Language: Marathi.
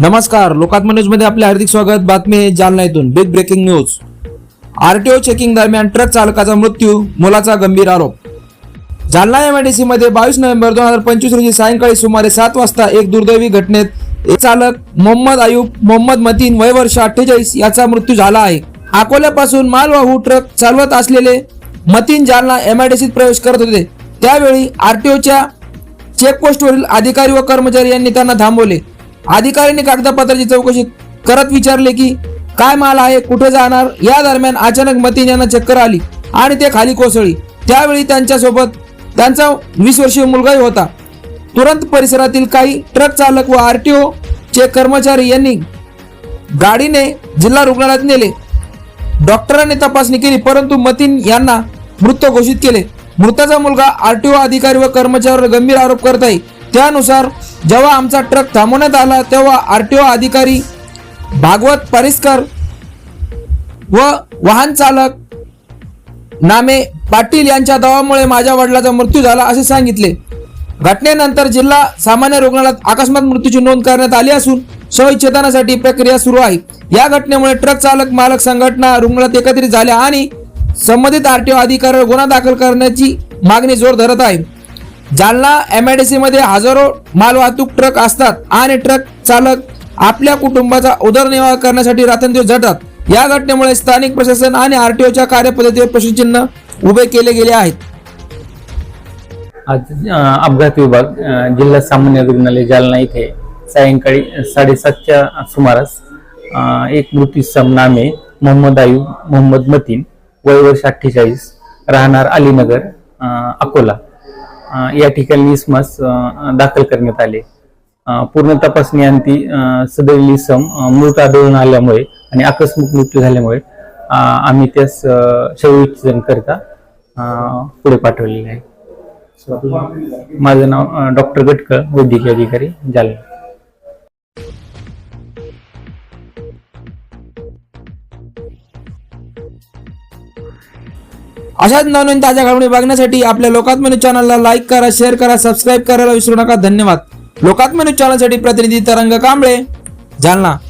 नमस्कार लोकात्म न्यूजमध्ये आपले हार्दिक स्वागत. बातमी आहे जालना येथून big breaking news RTO checking दरम्यान ट्रक चालकाचा मृत्यू मुलाचा गंभीर आरोप. जालना एमआयडीसी मध्ये बावीस नोव्हेंबर दोन हजार पंचवीस रोजी सायंकाळी सुमारे सात वाजता एक दुर्दैवी घटनेत एक चालक मोहम्मद आयुब मोहम्मद मतीन वय वर्ष अठ्ठेचाळीस याचा मृत्यू झाला आहे. अकोल्यापासून मालवाहू ट्रक चालवत असलेले मतीन जालना एमआयडीसीत प्रवेश करत होते. त्यावेळी आरटीओच्या चेकपोस्टवरील अधिकारी व कर्मचारी यांनी त्यांना थांबवले. अधिकाऱ्यांनी कागदपत्राची चौकशी करत विचारले की काय माल आहे? कुठे जाणार? या दरम्यान अचानक मतीन यांना चक्कर आली आणि ते खाली कोसळली त्यावेळी त्यांच्यासोबत त्यांचा वीस वर्षीय मुलगाही होता. तुरंत परिसरातील काही ट्रक चालक व आरटीओ चे कर्मचारी यांनी गाडीने जिल्हा रुग्णालयात नेले. डॉक्टरांनी तपासणी केली परंतु मतीन यांना मृत घोषित केले. मृताचा मुलगा आरटीओ अधिकारी व कर्मचाऱ्यावर गंभीर आरोप करत आहे. त्यानुसार जेव्हा आमचा ट्रक थांबवण्यात आला तेव्हा आर टी ओ अधिकारी भागवत परिस्कर व वाहन चालक नामे पाटील यांच्या दवामुळे माझ्या वडिलाचा मृत्यू झाला असे सांगितले. घटनेनंतर जिल्हा सामान्य रुग्णालयात अकस्मात मृत्यूची नोंद करण्यात आली असून शवविच्छेदनासाठी प्रक्रिया सुरू आहे. या घटनेमुळे ट्रक चालक मालक संघटना रुग्णालयात एकत्रित झाल्या आणि संबंधित आरटीओ अधिकाऱ्यावर गुन्हा दाखल करण्याची मागणी जोर धरत आहे जालना एमआयडीसी मध्ये हजारो मालवाहतूक ट्रक असतात आणि ट्रक चालक आपल्या कुटुंबाचा उदरनिर्वाह करण्यासाठी रात्रंदिवस झटतात या घटनेमुळे स्थानिक प्रशासन आणि आरटीओच्या कार्यपद्धतीवर प्रश्नचिन्ह उभे केले गेले आहेत. आज अपघात विभाग जिल्हा सामान्य रुग्णालय जालना इथे सायंकाळी साडेसातच्या सुमारास एक मृत्यूसम नामे मोहम्मद आयुब मोहम्मद मतीन वय वर्ष अठ्ठेचाळीस राहणार अलीनगर अकोला. या ठिकाणी इसमास दाखल करण्यात आले. पूर्ण तपासणी अंती सदरील इसम मृत आढळून आल्यामुळे आणि आकस्मिक मृत्यू झाल्यामुळे आम्ही त्यास शवविच्छेदन करता पुढे पाठवलेले आहे. माझं नाव डॉक्टर गटकळ वैद्यकीय अधिकारी जालना. अशाच नवनवीन ताज्या घडामोडी बघण्यासाठी आपल्या लोकात्म चॅनलला लाईक करा शेअर करा सबस्क्राईब करायला विसरू नका. धन्यवाद. लोकात्म चॅनलसाठी प्रतिनिधी तरंग कांबळे जालना.